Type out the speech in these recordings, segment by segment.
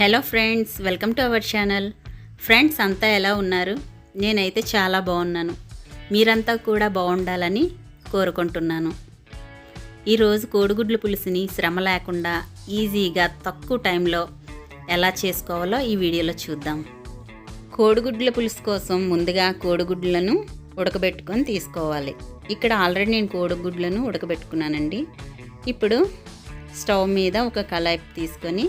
Hello friends welcome to our channel. Friends అంతా ఎలా ఉన్నారు? నేనైతే చాలా బాగున్నాను. మీరంతా కూడా బాగుండాలని కోరుకుంటున్నాను. ఈరోజు కోడిగుడ్ల పులుసుని శ్రమ లేకుండా ఈజీగా తక్కువ టైంలో ఎలా చేసుకోవాలో ఈ వీడియోలో చూద్దాం. కోడిగుడ్ల పులుసు కోసం ముందుగా కోడిగుడ్లను ఉడకబెట్టుకొని తీసుకోవాలి. ఇక్కడ ఆల్రెడీ నేను కోడిగుడ్లను ఉడకబెట్టుకున్నానండి. ఇప్పుడు స్టవ్ మీద ఒక కళాయి తీసుకొని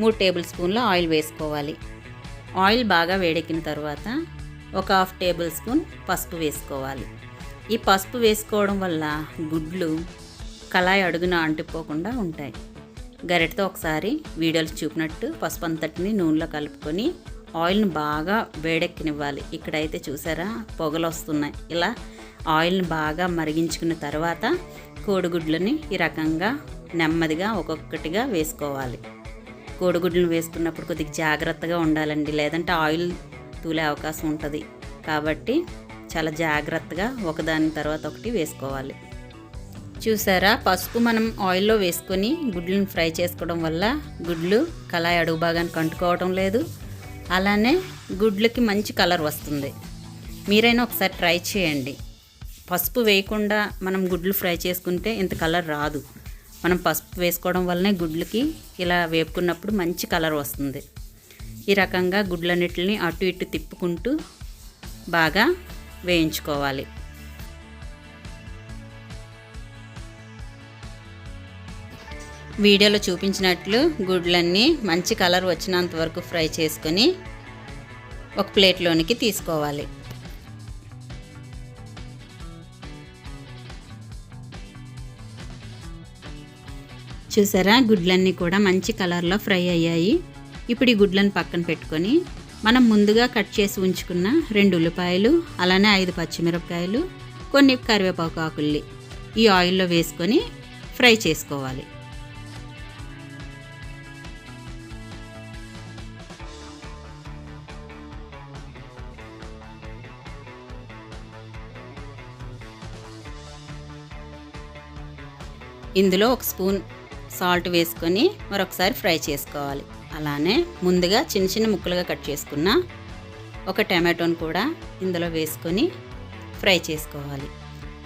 మూడు టేబుల్ స్పూన్ల ఆయిల్ వేసుకోవాలి. ఆయిల్ బాగా వేడెక్కిన తర్వాత ఒక హాఫ్ టేబుల్ స్పూన్ పసుపు వేసుకోవాలి. ఈ పసుపు వేసుకోవడం వల్ల గుడ్లు కళాయి అడుగున అంటిపోకుండా ఉంటాయి. గరిటతో ఒకసారి వీడియోలు చూపినట్టు పసుపు అంతటిని నూనెలో కలుపుకొని ఆయిల్ని బాగా వేడెక్కనివ్వాలి. ఇక్కడైతే చూసారా? పొగలు వస్తున్నాయి. ఇలా ఆయిల్ని బాగా మరిగించుకున్న తర్వాత కోడిగుడ్లని ఈ రకంగా నెమ్మదిగా ఒక్కొక్కటిగా వేసుకోవాలి. కోడిగుడ్లను వేసుకున్నప్పుడు కొద్దిగా జాగ్రత్తగా ఉండాలండి. లేదంటే ఆయిల్ తూలే అవకాశం ఉంటుంది. కాబట్టి చాలా జాగ్రత్తగా ఒకదాని తర్వాత ఒకటి వేసుకోవాలి. చూసారా? పసుపు మనం ఆయిల్లో వేసుకొని గుడ్లను ఫ్రై చేసుకోవడం వల్ల గుడ్లు కళాయి అడుగు భాగానికి అంటుకోవడం లేదు. అలానే గుడ్లకి మంచి కలర్ వస్తుంది. మీరైనా ఒకసారి ట్రై చేయండి. పసుపు వేయకుండా మనం గుడ్లు ఫ్రై చేసుకుంటే ఇంత కలర్ రాదు. మనం పసుపు వేసుకోవడం వల్లనే గుడ్లకి ఇలా వేపుకున్నప్పుడు మంచి కలర్ వస్తుంది. ఈ రకంగా గుడ్లన్నిటిని అటు ఇటు తిప్పుకుంటూ బాగా వేయించుకోవాలి. వీడియోలో చూపించినట్లు గుడ్లన్నీ మంచి కలర్ వచ్చినంత వరకు ఫ్రై చేసుకొని ఒక ప్లేట్లోనికి తీసుకోవాలి. చూసారా? గుడ్లన్నీ కూడా మంచి కలర్లో ఫ్రై అయ్యాయి. ఇప్పుడు ఈ గుడ్లను పక్కన పెట్టుకొని మనం ముందుగా కట్ చేసి ఉంచుకున్న రెండు ఉల్లిపాయలు అలానే ఐదు పచ్చిమిరపకాయలు కొన్ని కరివేపాకు ఆకుల్ని ఈ ఆయిల్లో వేసుకొని ఫ్రై చేసుకోవాలి. ఇందులో ఒక స్పూన్ సాల్ట్ వేసుకొని మరొకసారి ఫ్రై చేసుకోవాలి. అలానే ముందుగా చిన్న చిన్న ముక్కలుగా కట్ చేసుకున్న ఒక టమాటోని కూడా ఇందులో వేసుకొని ఫ్రై చేసుకోవాలి.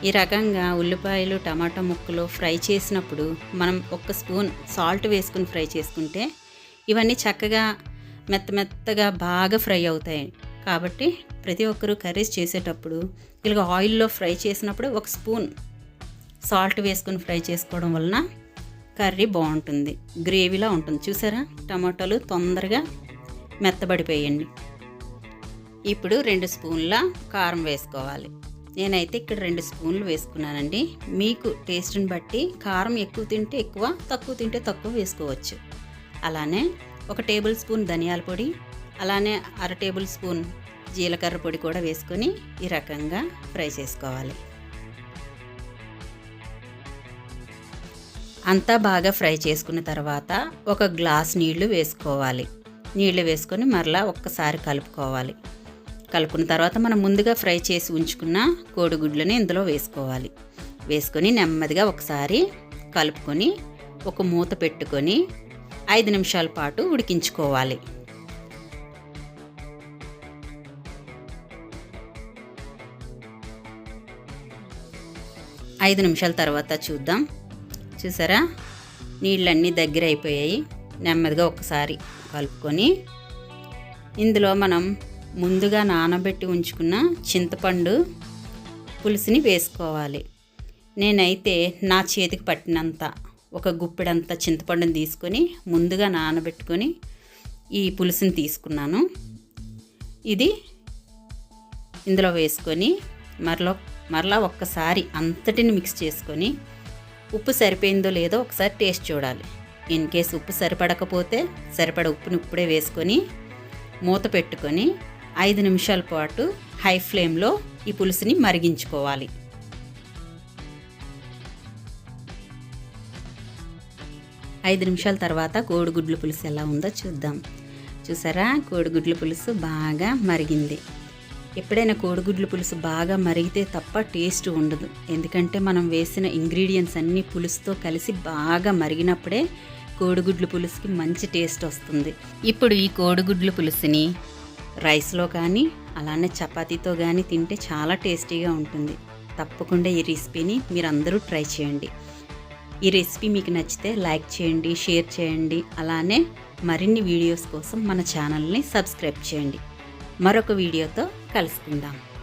ఈ రకంగా ఉల్లిపాయలు టమాటా ముక్కలు ఫ్రై చేసినప్పుడు మనం ఒక స్పూన్ సాల్ట్ వేసుకుని ఫ్రై చేసుకుంటే ఇవన్నీ చక్కగా మెత్త మెత్తగా బాగా ఫ్రై అవుతాయి. కాబట్టి ప్రతి ఒక్కరూ కర్రీస్ చేసేటప్పుడు ఇలాగ ఆయిల్లో ఫ్రై చేసినప్పుడు ఒక స్పూన్ సాల్ట్ వేసుకొని ఫ్రై చేసుకోవడం వలన కర్రీ బాగుంటుంది. గ్రేవీలా ఉంటుంది. చూసారా? టమాటాలు తొందరగా మెత్తబడిపోయండి. ఇప్పుడు రెండు స్పూన్ల కారం వేసుకోవాలి. నేనైతే ఇక్కడ రెండు స్పూన్లు వేసుకున్నానండి. మీకు టేస్ట్ని బట్టి కారం ఎక్కువ తింటే ఎక్కువ తక్కువ తింటే తక్కువ వేసుకోవచ్చు. అలానే ఒక టేబుల్ స్పూన్ ధనియాల పొడి అలానే అర టేబుల్ స్పూన్ జీలకర్ర పొడి కూడా వేసుకొని ఈ రకంగా ఫ్రై చేసుకోవాలి. అంతా బాగా ఫ్రై చేసుకున్న తర్వాత ఒక గ్లాస్ నీళ్ళు వేసుకోవాలి. నీళ్ళు వేసుకొని మరలా ఒక్కసారి కలుపుకోవాలి. కలుపుకున్న తర్వాత మనం ముందుగా ఫ్రై చేసి ఉంచుకున్న కోడిగుడ్లని ఇందులో వేసుకోవాలి. వేసుకొని నెమ్మదిగా ఒకసారి కలుపుకొని ఒక మూత పెట్టుకొని ఐదు నిమిషాల పాటు ఉడికించుకోవాలి. ఐదు నిమిషాల తర్వాత చూద్దాం. చూసారా? నీళ్ళన్నీ దగ్గర అయిపోయాయి. నెమ్మదిగా ఒకసారి కలుపుకొని ఇందులో మనం ముందుగా నానబెట్టి ఉంచుకున్న చింతపండు పులుసుని వేసుకోవాలి. నేనైతే నా చేతికి పట్టినంత ఒక గుప్పెడంత చింతపండుని తీసుకొని ముందుగా నానబెట్టుకొని ఈ పులుసుని తీసుకున్నాను. ఇది ఇందులో వేసుకొని మరలో మరలా ఒక్కసారి అంతటిని మిక్స్ చేసుకొని ఉప్పు సరిపోయిందో లేదో ఒకసారి టేస్ట్ చూడాలి. ఇన్ కేస్ ఉప్పు సరిపడకపోతే సరిపడ ఉప్పుని ఇప్పుడే వేసుకొని మూత పెట్టుకొని ఐదు నిమిషాల పాటు హై ఫ్లేమ్లో ఈ పులుసుని మరిగించుకోవాలి. ఐదు నిమిషాల తర్వాత కోడిగుడ్ల పులుసు ఎలా ఉందో చూద్దాం. చూసారా? కోడిగుడ్ల పులుసు బాగా మరిగింది. ఎప్పుడైనా కోడిగుడ్ల పులుసు బాగా మరిగితే తప్ప టేస్ట్ ఉండదు. ఎందుకంటే మనం వేసిన ఇంగ్రీడియంట్స్ అన్నీ పులుసుతో కలిసి బాగా మరిగినప్పుడే కోడిగుడ్లు పులుసుకి మంచి టేస్ట్ వస్తుంది. ఇప్పుడు ఈ కోడిగుడ్లు పులుసుని రైస్లో కానీ అలానే చపాతీతో కానీ తింటే చాలా టేస్టీగా ఉంటుంది. తప్పకుండా ఈ రెసిపీని మీరందరూ ట్రై చేయండి. ఈ రెసిపీ మీకు నచ్చితే లైక్ చేయండి షేర్ చేయండి అలానే మరిన్ని వీడియోస్ కోసం మన ఛానల్ని సబ్స్క్రైబ్ చేయండి. మరొక వీడియోతో కలుసుకుందాం.